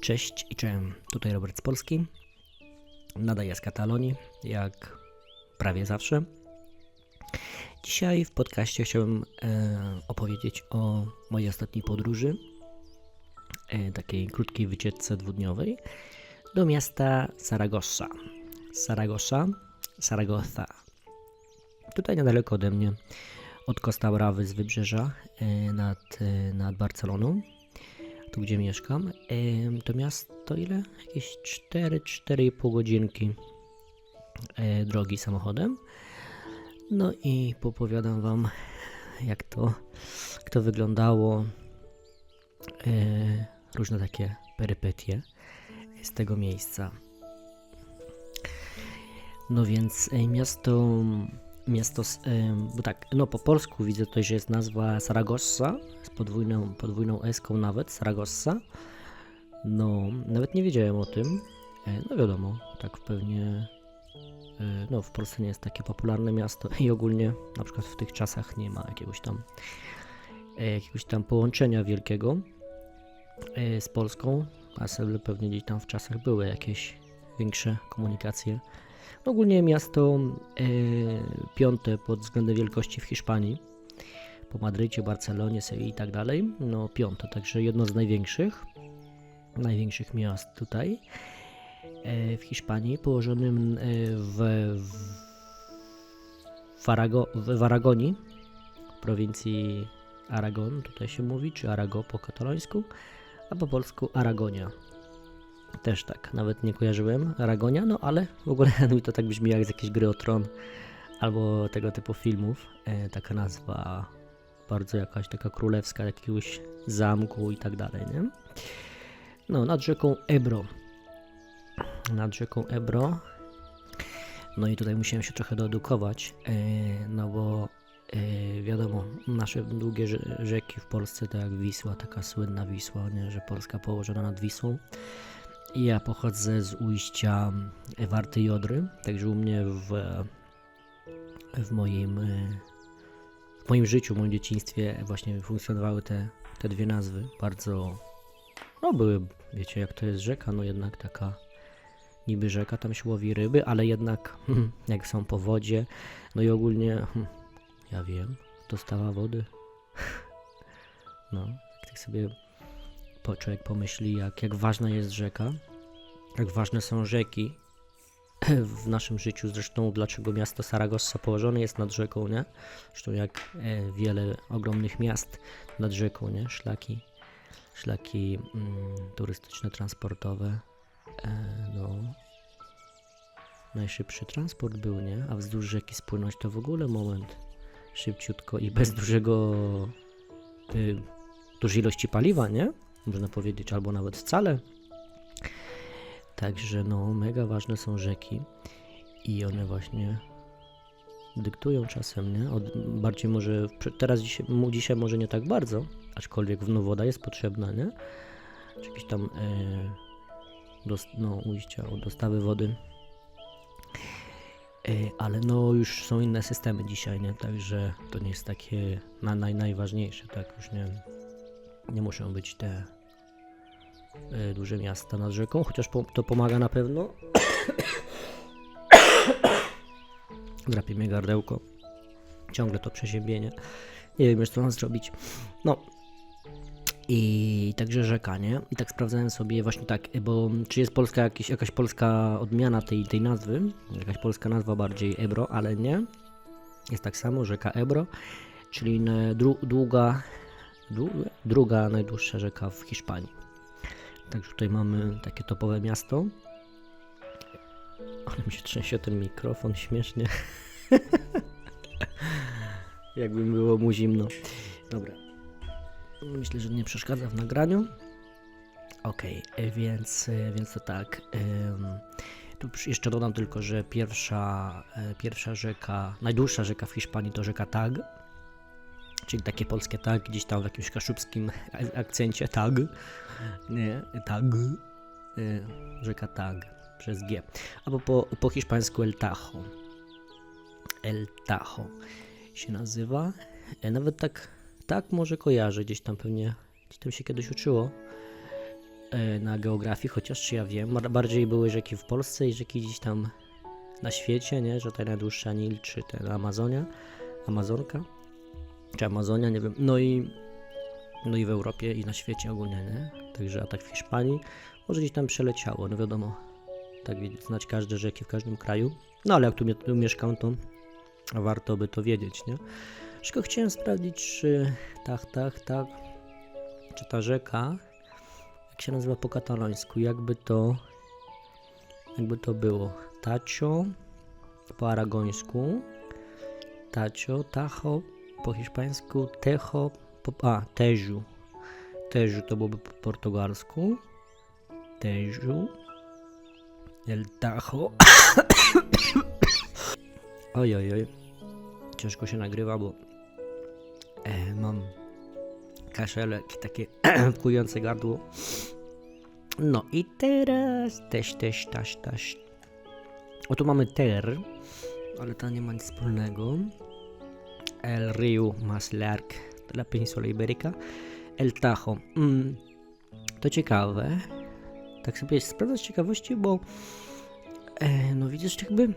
Cześć i cześć. Tutaj Robert z Polski. Nadaję z Katalonii, jak prawie zawsze. Dzisiaj w podcaście chciałbym e, opowiedzieć o mojej ostatniej podróży, e, takiej krótkiej wycieczce dwudniowej do miasta Saragossa. Saragossa, Saragossa. Tutaj niedaleko ode mnie, od Costa Brawy z wybrzeża e, nad, e, nad Barceloną tu gdzie mieszkam, to miasto ile? Jakieś 4-4,5 godzinki e, drogi samochodem. No i popowiadam wam, jak to, jak to wyglądało, e, różne takie perypetie z tego miejsca. No więc e, miasto, miasto, bo tak, no po polsku widzę tutaj, że jest nazwa Saragossa, z podwójną, podwójną eską nawet, Saragossa. No, nawet nie wiedziałem o tym. E, No wiadomo, tak pewnie, e, no w Polsce nie jest takie popularne miasto i ogólnie na przykład w tych czasach nie ma jakiegoś tam, e, jakiegoś tam połączenia wielkiego z Polską, a pewnie gdzieś tam w czasach były jakieś większe komunikacje. Ogólnie miasto e, piąte pod względem wielkości w Hiszpanii po Madrycie, Barcelonie Sewilli i tak dalej. No piąte, także jedno z największych, największych miast tutaj e, w Hiszpanii, położonym e, w, w, Arago, w Aragonii, prowincji Aragon, tutaj się mówi, czy Arago po katalońsku, a po polsku Aragonia. Też tak, nawet nie kojarzyłem Aragonia, no ale w ogóle mi to tak brzmi jak z jakiejś gry o tron albo tego typu filmów. E, taka nazwa bardzo jakaś taka królewska, jakiegoś zamku i tak dalej, nie? No, nad rzeką Ebro. Nad rzeką Ebro. No i tutaj musiałem się trochę doedukować, e, no bo e, wiadomo, nasze długie rze- rzeki w Polsce, tak jak Wisła, taka słynna Wisła, nie? że Polska położona nad Wisłą. Ja pochodzę z ujścia Warty i Odry, także u mnie w, w moim e, w moim życiu, w moim dzieciństwie właśnie funkcjonowały te, te dwie nazwy. Bardzo, no były, wiecie jak to jest rzeka, no jednak taka niby rzeka, tam się łowi ryby, ale jednak jak są po wodzie, no i ogólnie, ja wiem, dostawa wody. No, tak sobie po, człowiek pomyśli, jak, jak ważna jest rzeka, jak ważne są rzeki w naszym życiu. Zresztą dlaczego miasto Saragossa położone jest nad rzeką, nie? Zresztą jak e, wiele ogromnych miast nad rzeką, nie? Szlaki, szlaki mm, turystyczne, transportowe. E, no, najszybszy transport był, nie? A wzdłuż rzeki spłynąć to w ogóle moment szybciutko i bez dużego, y, dużej ilości paliwa, nie? Można powiedzieć, albo nawet wcale. Także no, mega ważne są rzeki i one właśnie dyktują czasem, nie? Od, bardziej może, teraz dzisiaj, dzisiaj może nie tak bardzo, aczkolwiek no, woda jest potrzebna, nie? Czy jakieś tam e, dos, no, ujścia, dostawy wody. E, ale no już są inne systemy dzisiaj, nie? Także to nie jest takie na, naj, najważniejsze, tak? Już nie, nie muszą być te e, duże miasta nad rzeką, chociaż po, to pomaga na pewno. Drapie mnie gardełko. Ciągle to przeziębienie. Nie wiem już co mam zrobić. No. I także rzeka, nie? I tak sprawdzałem sobie właśnie tak, bo czy jest polska jakiś, jakaś polska odmiana tej, tej nazwy? Jakaś polska nazwa bardziej Ebro, ale nie. Jest tak samo, rzeka Ebro, czyli długa, druga najdłuższa rzeka w Hiszpanii. Także tutaj mamy takie topowe miasto. Ale mi się trzęsie ten mikrofon śmiesznie. Jakby było mu zimno. Dobra. Myślę, że nie przeszkadza w nagraniu. Okej, e, więc, e, więc to tak. Tu jeszcze dodam tylko, że pierwsza, e, pierwsza rzeka, najdłuższa rzeka w Hiszpanii to rzeka Tag. Czyli takie polskie tag, gdzieś tam w jakimś kaszubskim akcencie tag. Nie, tag. Y, Rzeka Tag przez G. Albo po, po hiszpańsku El Tajo. El Tajo się nazywa. E, Nawet tak, tak może kojarzę, gdzieś tam pewnie, gdzieś tam się kiedyś uczyło. e, na geografii, chociaż czy ja wiem, bardziej były rzeki w Polsce i rzeki gdzieś tam na świecie, nie? Że ta najdłuższa Nil, czy ten Amazonia, Amazonka, czy Amazonia, nie wiem. No i, no i w Europie i na świecie ogólnie, nie? Także a tak w Hiszpanii może gdzieś tam przeleciało, no wiadomo, tak znać każde rzeki w każdym kraju. No ale jak tu, tu mieszkam, to warto by to wiedzieć, nie? Tylko chciałem sprawdzić, czy tak, tak, tak, czy ta rzeka, jak się nazywa po katalońsku, jakby to, jakby to było. Tacio po aragońsku, Tacio, Tacho po hiszpańsku, Tejo, po, a, Teju. Teju to byłoby po portugalsku. Teju. El Tajo. oj, oj, oj. Ciężko się nagrywa, bo e, mam kaszelek, takie kujące gardło. No i teraz też, też, taś, taś. O tu mamy ter, ale to nie ma nic wspólnego. El Río más largo de la península ibérica. El Tajo. Mm, to ciekawe. Tak sobie sprawdzę z ciekawości, bo e, no widzisz, jakby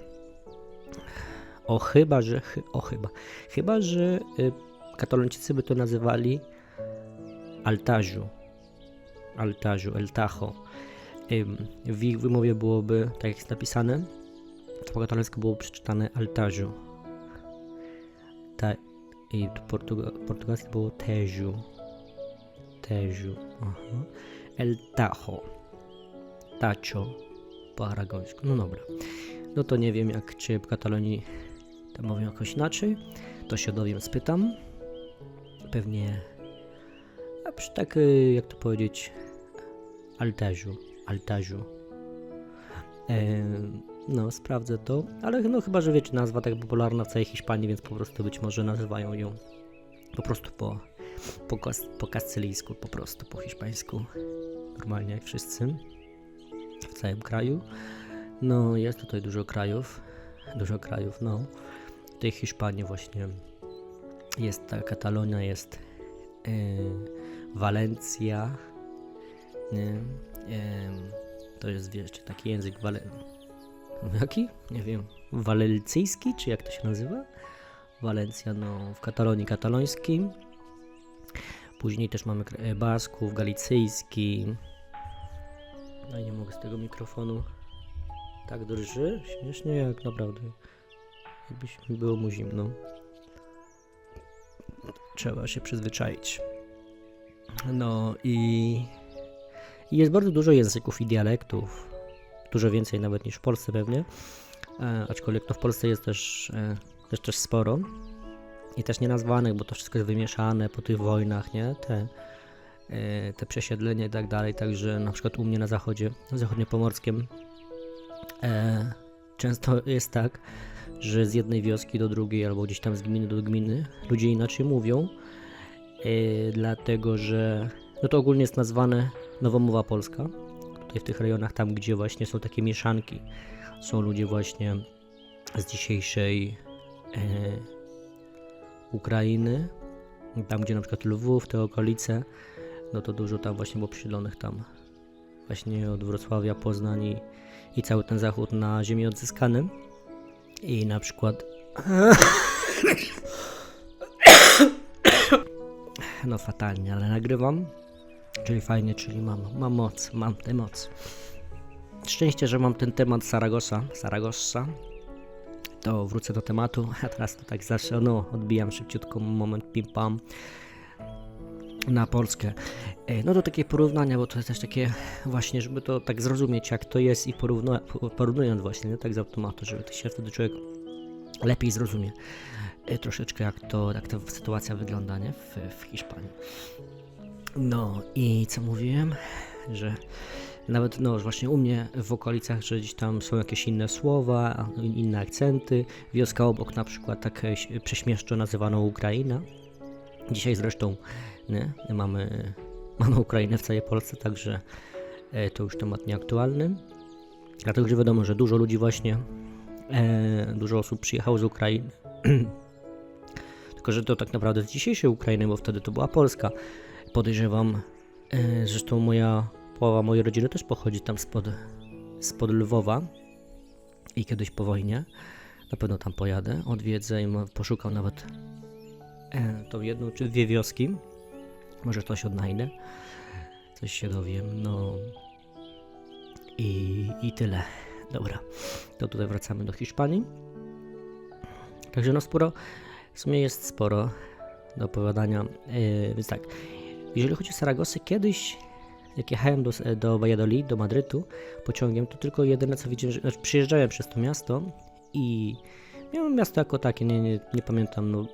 o chyba, że o chyba, chyba, że y, katalończycy by to nazywali Altażu. Altażu, El Tajo. Ym, w ich wymowie byłoby, tak jak jest napisane, po katalońsku było przeczytane Altażu. Ta, I portuga, portugalskie było Teju. Teju. Aha. El Tajo. Tacio po aragońsku. No dobra. No to nie wiem, jak czy w Katalonii to mówią jakoś inaczej. To się dowiem, spytam. Pewnie. Tak, y, jak to powiedzieć, altarzu. Altarzu. E, no, sprawdzę to. Ale no chyba, że wiecie, nazwa tak popularna w całej Hiszpanii, więc po prostu być może nazywają ją po prostu po, po, po kastylijsku, po prostu po hiszpańsku. Normalnie jak wszyscy w całym kraju. No, jest tutaj dużo krajów. Dużo krajów, no. W tej Hiszpanii właśnie jest ta Katalonia, jest yy, Walencja. Nie? Em, to jest, wiesz, czy taki język wale... Jaki? Nie wiem. Walencyjski, czy jak to się nazywa? Walencja, no, w Katalonii katalońskim. Później też mamy e, Basków, galicyjski. No i nie mogę z tego mikrofonu. Tak drży? Śmiesznie jak naprawdę. Jakbyś było mu zimno. Trzeba się przyzwyczaić. No i jest bardzo dużo języków i dialektów. Dużo więcej nawet niż w Polsce pewnie. E, aczkolwiek to w Polsce jest też, e, też, też sporo. I też nienazwanych, bo to wszystko jest wymieszane po tych wojnach, nie? Te, e, te przesiedlenia i tak dalej. Także na przykład u mnie na zachodzie, zachodniopomorskim, e, często jest tak, że z jednej wioski do drugiej, albo gdzieś tam z gminy do gminy ludzie inaczej mówią, e, dlatego że no to ogólnie jest nazwane Nowomowa Polska. W tych rejonach, tam gdzie właśnie są takie mieszanki, są ludzie właśnie z dzisiejszej e, Ukrainy, tam gdzie na przykład Lwów, te okolice, no to dużo tam właśnie było przysiedlonych tam właśnie od Wrocławia, Poznań i, i cały ten zachód na ziemi odzyskany. I na przykład. No fatalnie, ale nagrywam. Czyli fajnie, czyli mam, mam moc, mam tę moc. Szczęście, że mam ten temat Saragossa, Saragossa. To wrócę do tematu, a teraz to tak zawsze, no, odbijam szybciutko moment pim pam na Polskę. E, No to takie porównania, bo to jest też takie właśnie, żeby to tak zrozumieć jak to jest i porównu- po- porównując właśnie, nie? tak z automatu, żeby to się wtedy człowiek lepiej zrozumie e, troszeczkę jak to, jak ta sytuacja wygląda, nie? W, w Hiszpanii. No i co mówiłem, że nawet no właśnie u mnie w okolicach, że gdzieś tam są jakieś inne słowa, inne akcenty. Wioska obok na przykład tak e, prześmieszczo nazywaną Ukraina. Dzisiaj zresztą nie, mamy, mamy Ukrainę w całej Polsce, także e, to już temat nieaktualny. Dlatego, że wiadomo, że dużo ludzi właśnie, e, dużo osób przyjechało z Ukrainy. Tylko, że to tak naprawdę z dzisiejszej Ukrainy, bo wtedy to była Polska. Podejrzewam, e, zresztą moja Połowa mojej rodziny też pochodzi tam spod, spod Lwowa i kiedyś po wojnie. Na pewno tam pojadę, odwiedzę i poszukam nawet e, tą jedną czy dwie wioski. Może coś odnajdę, coś się dowiem. No i, i tyle. Dobra, to tutaj wracamy do Hiszpanii. Także no sporo, w sumie jest sporo do opowiadania. Yy, więc tak, jeżeli chodzi o Saragosę, kiedyś jak jechałem do, do Valladolid, do Madrytu pociągiem, to tylko jedyne co widziałem, że przyjeżdżałem przez to miasto i miałem miasto jako takie, nie, nie, nie pamiętam, no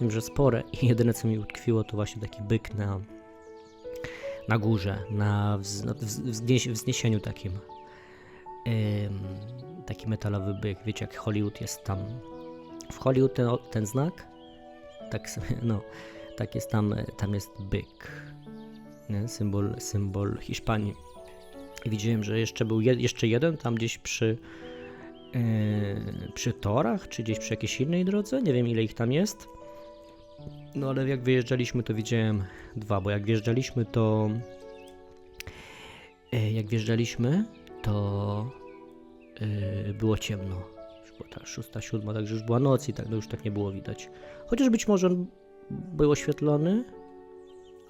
wiem, że spore i jedyne co mi utkwiło to właśnie taki byk na, na górze, na wz, na wz, wznieś, wzniesieniu takim. Ym, taki metalowy byk, wiecie jak Hollywood jest tam. W Hollywood ten, ten znak, tak sobie, no, tak jest tam, tam jest byk, nie? Symbol, symbol Hiszpanii. I widziałem, że jeszcze był je, jeszcze jeden tam gdzieś przy, yy, przy torach, czy gdzieś przy jakiejś innej drodze, nie wiem ile ich tam jest. No ale jak wyjeżdżaliśmy, to widziałem dwa, bo jak wjeżdżaliśmy, to yy, jak wjeżdżaliśmy, to yy, było ciemno. Już była ta szósta, siódma, także już była noc i tak, no już tak nie było widać. Chociaż być może był oświetlony,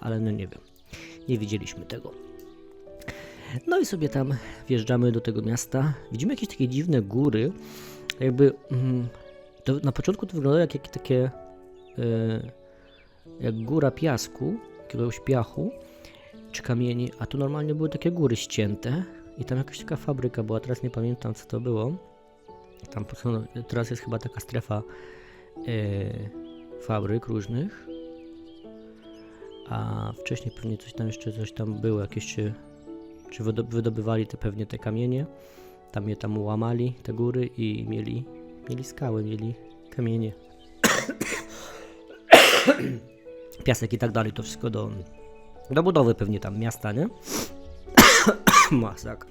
ale no nie wiem. Nie widzieliśmy tego. No i sobie tam wjeżdżamy do tego miasta. Widzimy jakieś takie dziwne góry. Jakby mm, to na początku to wyglądało jak, jak takie e, jak góra piasku, jakiegoś piachu czy kamieni, a tu normalnie były takie góry ścięte i tam jakaś taka fabryka była, teraz nie pamiętam co to było. Tam no, teraz jest chyba taka strefa e, fabryk różnych. A wcześniej pewnie coś tam jeszcze coś tam było, jakieś czy, czy wydo- wydobywali te pewnie te kamienie. Tam je tam łamali, te góry i mieli, mieli skały, mieli kamienie. Piasek i tak dalej, to wszystko do, do budowy pewnie tam miasta, nie? Masak.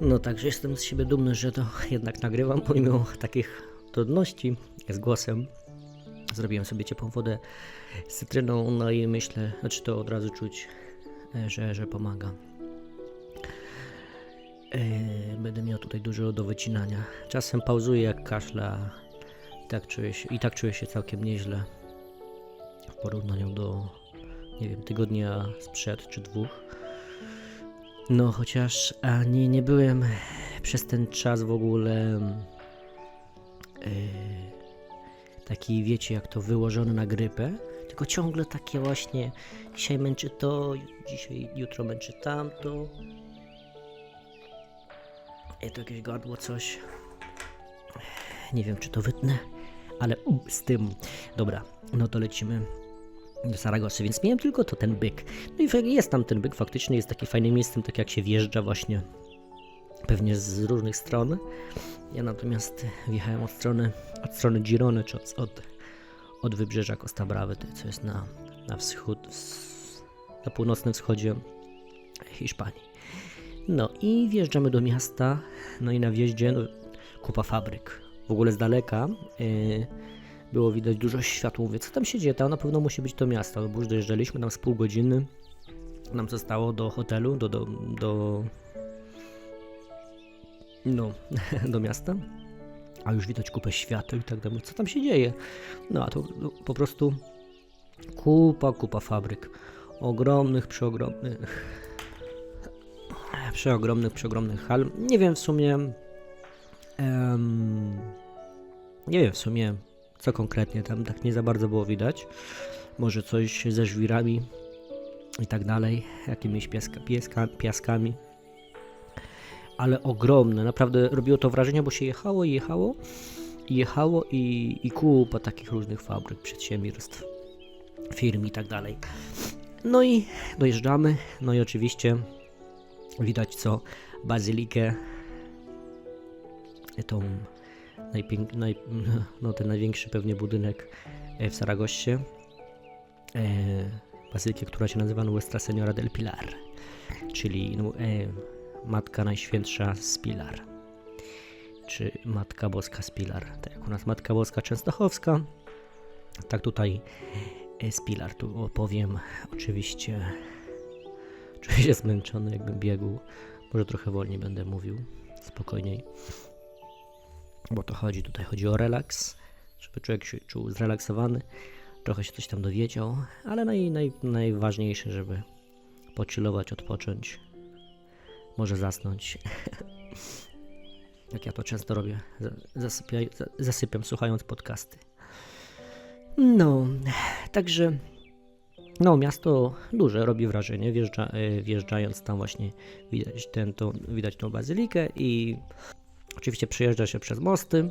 No także jestem z siebie dumny, że to jednak nagrywam, pomimo takich trudności z głosem. Zrobiłem sobie ciepłą wodę z cytryną, no i myślę, znaczy to od razu czuć, e, że, że pomaga. E, Będę miał tutaj dużo do wycinania. Czasem pauzuję jak kaszla i tak czuję się, i tak czuję się całkiem nieźle w porównaniu do, nie wiem, tygodnia sprzed czy dwóch. No chociaż a nie, byłem przez ten czas w ogóle e, taki, wiecie, jak to wyłożony na grypę, tylko ciągle takie właśnie, dzisiaj męczy to, dzisiaj, jutro męczy tamto. I to jakieś gardło, coś. Nie wiem, czy to wytnę, ale z tym. Dobra, no to lecimy do Saragosy, więc miałem tylko to ten byk. No i jest tam ten byk, faktycznie jest takie fajnym miejscem, tak jak się wjeżdża właśnie pewnie z różnych stron. Ja natomiast wjechałem od strony, od strony Girony, czy od, od, od wybrzeża Costa Brawy, co jest na, na wschód, ws- na północnym wschodzie Hiszpanii. No i wjeżdżamy do miasta, no i na wjeździe no, kupa fabryk. W ogóle z daleka yy, było widać dużo światło, mówię, co tam się dzieje, tam na pewno musi być to miasto, no bo już dojeżdżaliśmy tam z pół godziny, nam zostało do hotelu, do, do, do no, do miasta, a już widać kupę świateł i tak dalej. Co tam się dzieje? No, a to po prostu kupa, kupa fabryk. Ogromnych, przeogromnych, przeogromnych, przeogromnych hal. Nie wiem w sumie, nie wiem w sumie, co konkretnie tam tak nie za bardzo było widać. Może coś ze żwirami i tak dalej, jakimiś piaska, pieska, piaskami ale ogromne. Naprawdę robiło to wrażenie, bo się jechało i jechało i jechało i, i kupa takich różnych fabryk, przedsiębiorstw, firm i tak dalej. No i dojeżdżamy, no i oczywiście widać co bazylikę, tą najpięk, naj, no ten największy pewnie budynek e, w Saragossie, e, bazylikę, która się nazywa Nuestra Señora del Pilar, czyli no, e, Matka Najświętsza z Pilar, czy Matka Boska z Pilar. Tak jak u nas Matka Boska Częstochowska, tak tutaj z Pilar. Tu opowiem oczywiście, Czuję się zmęczony, jakbym biegł. Może trochę wolniej będę mówił, spokojniej. Bo to chodzi, tutaj chodzi o relaks, żeby człowiek się czuł zrelaksowany, trochę się coś tam dowiedział, ale naj, naj, najważniejsze, żeby pochillować, odpocząć, może zasnąć. Jak ja to często robię, za- zasypiaj, za- zasypiam słuchając podcasty. No, także no, miasto duże, robi wrażenie, wjeżdża, e, wjeżdżając tam właśnie widać, ten, tą, widać tą bazylikę i oczywiście przejeżdża się przez mosty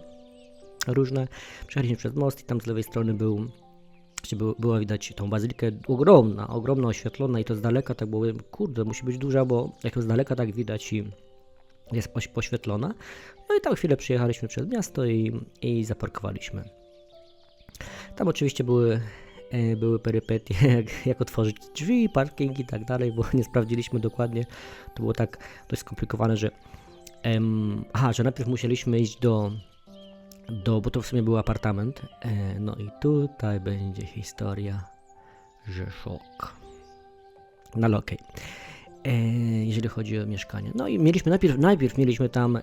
różne. Przejechaliśmy przez most i tam z lewej strony był, właśnie było, była widać tą bazylikę ogromna, ogromna, oświetlona i to z daleka tak było, kurde, musi być duża, bo jak to z daleka tak widać i jest poś- poświetlona. No i tam chwilę przyjechaliśmy przez miasto i, i zaparkowaliśmy. Tam oczywiście były, e, były perypetie, jak, jak otworzyć drzwi, parking i tak dalej, bo nie sprawdziliśmy dokładnie. To było tak dość skomplikowane, że em, aha, że najpierw musieliśmy iść do, do bo to w sumie był apartament. E, no i tutaj będzie historia, że szok. No ale okej. E, jeżeli chodzi o mieszkanie. No i mieliśmy najpierw, najpierw mieliśmy tam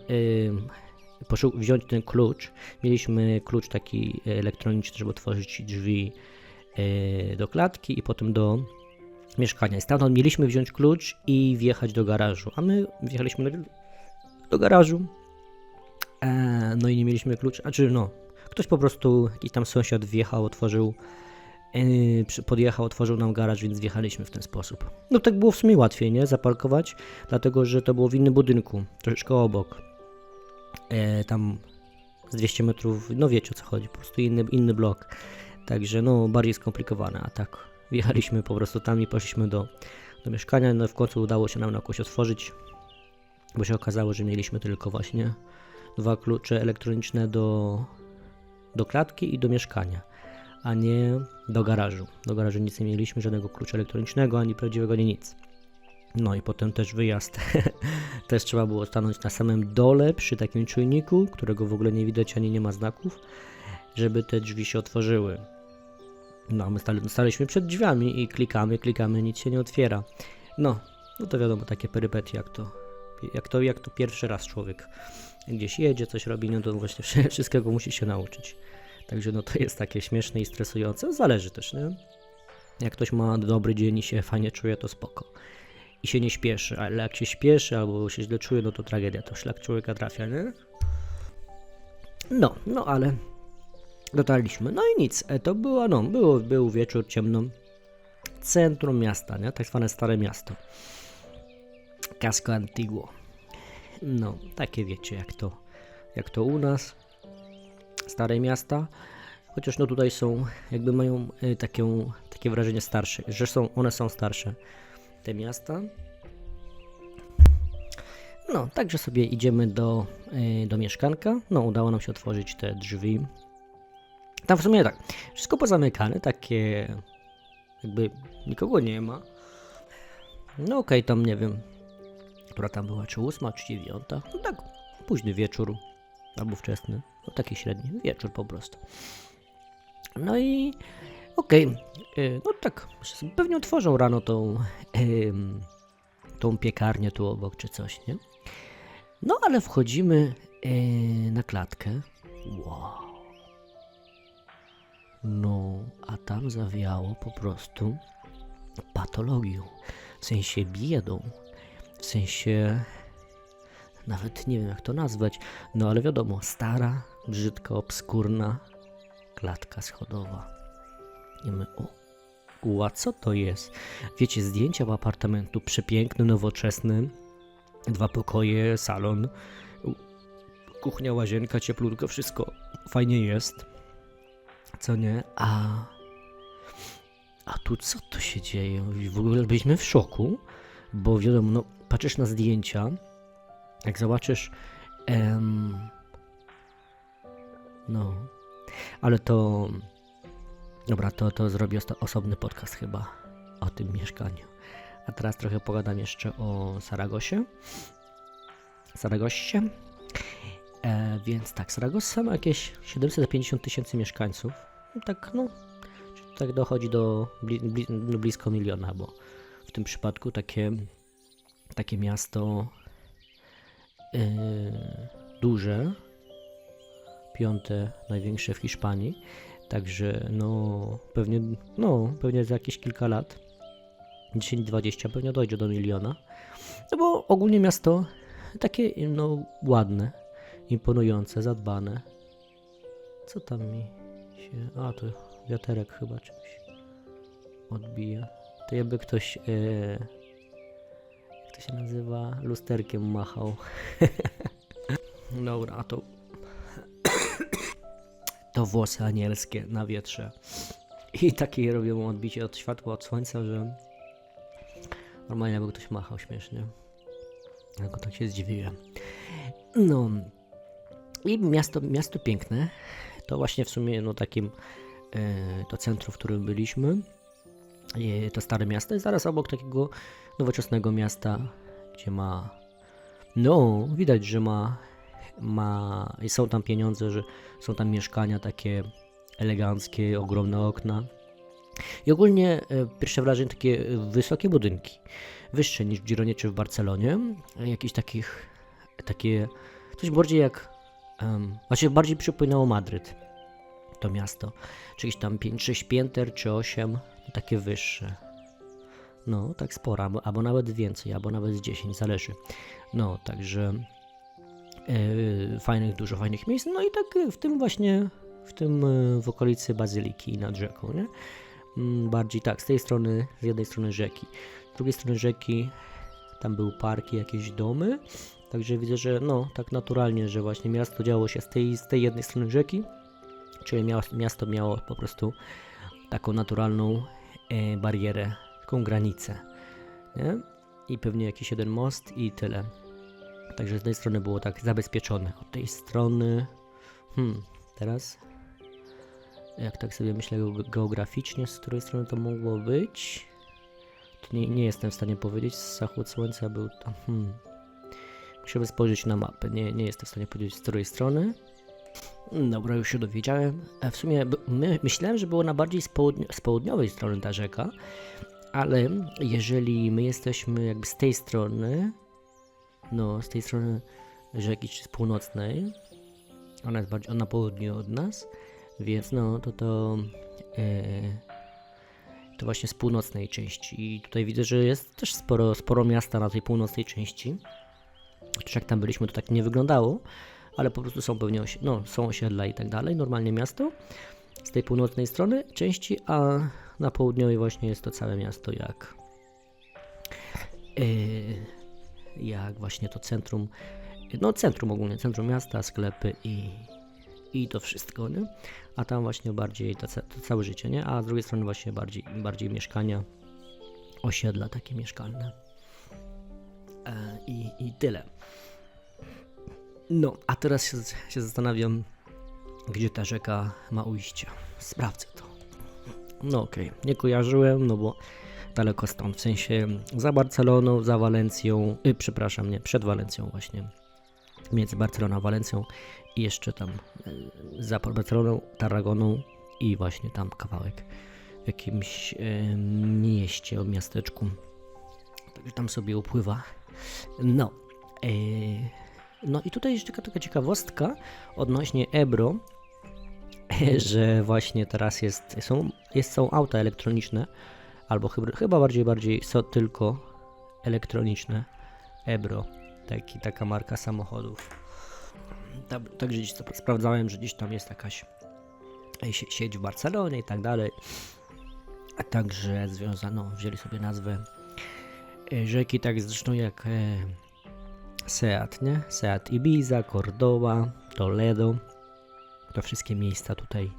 poszu- wziąć ten klucz. Mieliśmy klucz taki elektroniczny, żeby otworzyć drzwi e, do klatki i potem do mieszkania. I stamtąd mieliśmy wziąć klucz i wjechać do garażu. A my wjechaliśmy do garażu. E, no i nie mieliśmy klucza. Znaczy, no, ktoś po prostu, jakiś tam sąsiad wjechał, otworzył. e, podjechał, otworzył nam garaż, więc wjechaliśmy w ten sposób. No tak było w sumie łatwiej, nie? Zaparkować, dlatego że to było w innym budynku, troszeczkę obok e, tam z 200 metrów, no wiecie o co chodzi, po prostu inny, inny blok. Także no bardziej skomplikowane, a tak wjechaliśmy po prostu tam i poszliśmy do, do mieszkania, no w końcu udało się nam jakoś otworzyć, bo się okazało, że mieliśmy tylko właśnie dwa klucze elektroniczne do, do klatki i do mieszkania, a nie do garażu. Do garażu nic nie mieliśmy, żadnego klucza elektronicznego, ani prawdziwego, ani nic. No i potem też wyjazd. też trzeba było stanąć na samym dole przy takim czujniku, którego w ogóle nie widać ani nie ma znaków, żeby te drzwi się otworzyły. No, my stali, staliśmy przed drzwiami i klikamy, klikamy, nic się nie otwiera. No, no to wiadomo, takie perypetie, jak to, jak to, jak to pierwszy raz człowiek gdzieś jedzie, coś robi, no to właśnie wszy- wszystkiego musi się nauczyć. Także no to jest takie śmieszne i stresujące, zależy też, nie? Jak ktoś ma dobry dzień i się fajnie czuje, to spoko i się nie śpieszy, ale jak się śpieszy albo się źle czuje, no to tragedia, to szlak człowieka trafia, nie? No, no ale dotarliśmy. No i nic, e, to było, no, było, był wieczór, ciemno. Centrum miasta, nie? Tak zwane stare miasto. Casco Antiguo. No, takie wiecie, jak to, jak to u nas. Stare miasta. Chociaż no tutaj są, jakby mają y, takie, takie wrażenie starsze, że są, one są starsze te miasta. No, także sobie idziemy do, y, do mieszkanka. No, udało nam się otworzyć te drzwi. Tam w sumie tak, wszystko pozamykane, takie jakby nikogo nie ma. No okej, tam nie wiem, która tam była, czy ósma, czy dziewiąta. No tak, późny wieczór, albo wczesny, no taki średni, wieczór po prostu. No i okej, y, no tak, pewnie otworzą rano tą, tą piekarnię tu obok, czy coś, nie? No ale wchodzimy e, na klatkę. Wow. No, a tam zawiało po prostu patologią. W sensie biedą. W sensie. Nawet nie wiem jak to nazwać. No ale wiadomo, stara, brzydka, obskurna klatka schodowa. I my, o, ła, co to jest? Wiecie, zdjęcia w apartamentu, przepiękny, nowoczesny, dwa pokoje, salon, kuchnia, łazienka, cieplutko, wszystko fajnie jest. Co nie? A, a tu co to się dzieje? W ogóle byliśmy w szoku, bo wiadomo, no, patrzysz na zdjęcia, jak zobaczysz, em, no, ale to, dobra, to, to zrobię osobny podcast chyba o tym mieszkaniu. A teraz trochę pogadam jeszcze o Saragosie. Saragossie. E, więc tak, Saragossa ma jakieś 750 tysięcy mieszkańców. Tak, no, tak dochodzi do bli, bli, no blisko miliona, bo w tym przypadku takie takie miasto yy, duże, piąte największe w Hiszpanii. Także no pewnie, no pewnie za jakieś kilka lat, 10-20 pewnie dojdzie do miliona. No bo ogólnie miasto takie no ładne, imponujące, zadbane. Co tam mi się... A, to wiaterek chyba czymś odbija. To jakby ktoś... To się nazywa? Lusterkiem machał. Dobra, a to... to włosy anielskie na wietrze. I takie robią odbicie od światła, od słońca, że... Normalnie jakby ktoś machał śmiesznie. Tylko tak się zdziwiłem. No... I miasto, miasto piękne. To właśnie w sumie no takim e, to centrum, w którym byliśmy. E, to stare miasto jest zaraz obok takiego nowoczesnego miasta, gdzie ma no, widać, że ma ma i są tam pieniądze, że są tam mieszkania takie eleganckie, ogromne okna. I ogólnie e, pierwsze wrażenie takie wysokie budynki, wyższe niż w Gironie czy w Barcelonie, e, jakieś takich takie coś bardziej jak Um, właśnie bardziej przypominało Madryt, to miasto. Czy jakieś tam 5-6 pięter, czy 8, takie wyższe. No, tak sporo, albo, albo nawet więcej, albo nawet z 10, zależy. No, także e, fajnych, dużo fajnych miejsc. No i tak w tym właśnie, w tym e, w okolicy Bazyliki nad rzeką, nie? Mm, bardziej tak, z tej strony, z jednej strony rzeki. Z drugiej strony rzeki tam był park i jakieś domy. Także widzę, że no, tak naturalnie, że właśnie miasto działo się z tej, z tej jednej strony rzeki, czyli miasto miało po prostu taką naturalną e, barierę, taką granicę. Nie? I pewnie jakiś jeden most i tyle. Także z tej strony było tak zabezpieczone. Od tej strony. Hmm, teraz. Jak tak sobie myślę geograficznie, z której strony to mogło być. To nie, nie jestem w stanie powiedzieć. Zachód słońca był tam. Hmm. Musimy spojrzeć na mapę. Nie, nie jestem w stanie powiedzieć z której strony. Dobra, już się dowiedziałem. A w sumie my, myślałem, że było na bardziej z, południ z południowej strony ta rzeka, ale jeżeli my jesteśmy jakby z tej strony, no z tej strony rzeki, czy z północnej, ona jest bardziej na południu od nas, więc no to to e, to właśnie z północnej części. I tutaj widzę, że jest też sporo, sporo miasta na tej północnej części. Chociaż jak tam byliśmy, to tak nie wyglądało, ale po prostu są pewnie osi no, są osiedla i tak dalej, normalnie miasto z tej północnej strony części, a na południowej właśnie jest to całe miasto jak yy, jak właśnie to centrum, no centrum ogólnie, centrum miasta, sklepy i, i to wszystko, nie? A tam właśnie bardziej to, to całe życie, nie? A z drugiej strony właśnie bardziej, bardziej mieszkania, osiedla takie mieszkalne. E, i, I tyle. No, a teraz się, się zastanawiam, gdzie ta rzeka ma ujście. Sprawdzę to. No okej, okay. nie kojarzyłem, no bo daleko stąd, w sensie za Barceloną, za Walencją, y, przepraszam, nie, przed Walencją właśnie, między Barceloną a Walencją i jeszcze tam y, za Barceloną, Tarragoną i właśnie tam kawałek w jakimś y, mieście, miasteczku. Także tam sobie upływa. No, yy, no i tutaj jeszcze taka ciekawostka odnośnie Ebro, że właśnie teraz jest, są, jest, są auta elektroniczne, albo chyba, chyba bardziej, bardziej są tylko elektroniczne Ebro, taki, taka marka samochodów. Także gdzieś to sprawdzałem, że gdzieś tam jest jakaś sieć w Barcelonie i tak dalej. A także związano, wzięli sobie nazwę e, rzeki, tak zresztą jak e, Seat, nie? Seat Ibiza, Cordoba, Toledo. To wszystkie miejsca tutaj,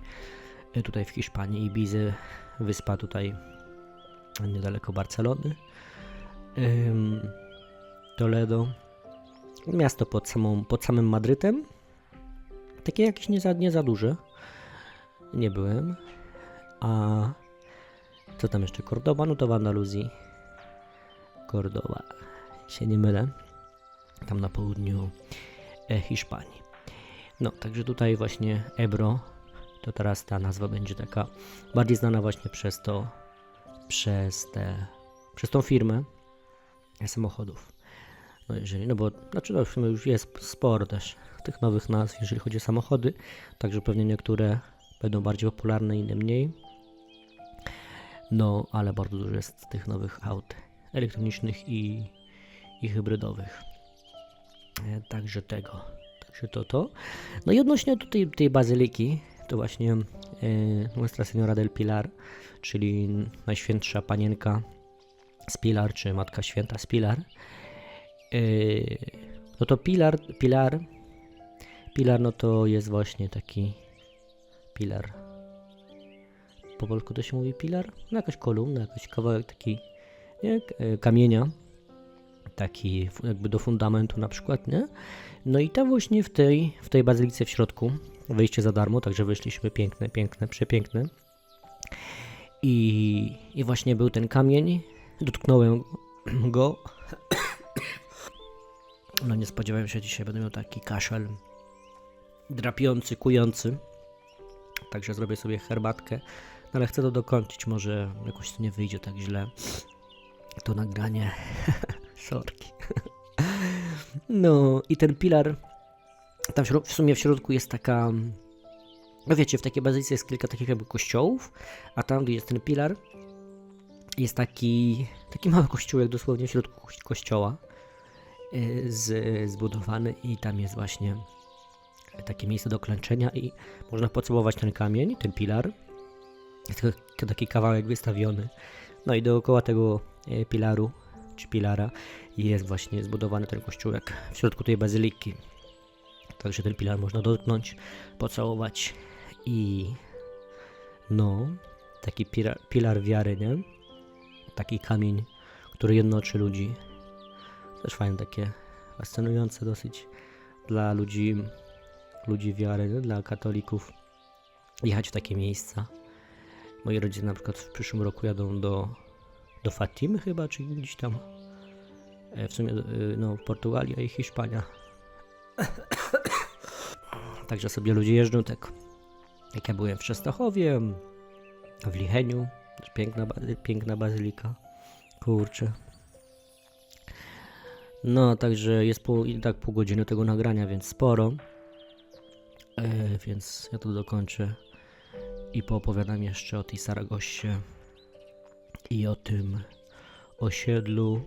e, tutaj w Hiszpanii. Ibizy, wyspa tutaj niedaleko Barcelony. Toledo. Miasto pod, samą, pod samym Madrytem. Takie jakieś nie za, nie za duże. Nie byłem. A co tam jeszcze? Cordoba? No to w Andaluzji. Cordoba. Się nie mylę tam na południu e, Hiszpanii. No, także tutaj właśnie Ebro, to teraz ta nazwa będzie taka bardziej znana właśnie przez to, przez te, przez tą firmę samochodów. No jeżeli, no bo, znaczy no w sumie już jest sporo też tych nowych nazw, jeżeli chodzi o samochody, także pewnie niektóre będą bardziej popularne, inne mniej. No, ale bardzo dużo jest tych nowych aut elektronicznych i, i hybrydowych. E, Także tego, także to to. No i odnośnie tutaj tej bazyliki, to właśnie e, Nuestra Señora del Pilar, czyli Najświętsza Panienka z Pilar, czy Matka Święta z Pilar. E, no to Pilar, Pilar, Pilar, no to jest właśnie taki Pilar. Po polsku to się mówi Pilar? No jakaś kolumna, jakiś kawałek taki nie? E, kamienia, taki jakby do fundamentu na przykład, nie? No i tam właśnie w tej, w tej bazylice w środku, wejście za darmo, także wyszliśmy piękne, piękne, przepiękne. I, I właśnie był ten kamień, dotknąłem go. No nie spodziewałem się, dzisiaj będę miał taki kaszel drapiący, kujący. Także zrobię sobie herbatkę, no ale chcę to dokończyć, może jakoś to nie wyjdzie tak źle. To nagranie. Sorki. No i ten pilar, tam w, sumie w środku jest taka, no wiecie, w takiej bazylice jest kilka takich jakby kościołów, a tam gdzie jest ten pilar, jest taki, taki mały kościółek dosłownie w środku koś- kościoła y, z, zbudowany i tam jest właśnie takie miejsce do klęczenia i można pocałować ten kamień, ten pilar. Jest taki- kawałek wystawiony. No i dookoła tego e, pilaru, czy pilara, jest właśnie zbudowany ten kościółek w środku tej bazyliki. Także ten pilar można dotknąć, pocałować i no, taki pilar, pilar wiary, nie? Taki kamień, który jednoczy ludzi. Też fajne, takie fascynujące dosyć dla ludzi, ludzi wiary, nie? dla katolików jechać w takie miejsca. Moi rodzice na przykład w przyszłym roku jadą do, do Fatimy chyba, czy gdzieś tam. E, W sumie e, no, Portugalia i Hiszpania. Także sobie ludzie jeżdżą tak. Jak ja byłem w Częstochowie, w Licheniu. Piękna, piękna bazylika. Kurczę. No, także jest pół, i tak pół godziny tego nagrania, więc sporo. E, więc ja to dokończę i poopowiadam jeszcze o tej Saragossie i o tym osiedlu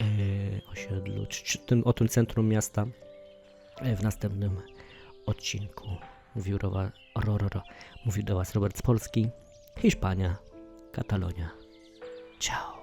e, osiedlu, czy, tym, o tym centrum miasta e, w następnym odcinku. Mówił, rowa, ro, ro, ro. Mówił do Was Robert z Polski, Hiszpania, Katalonia. Ciao.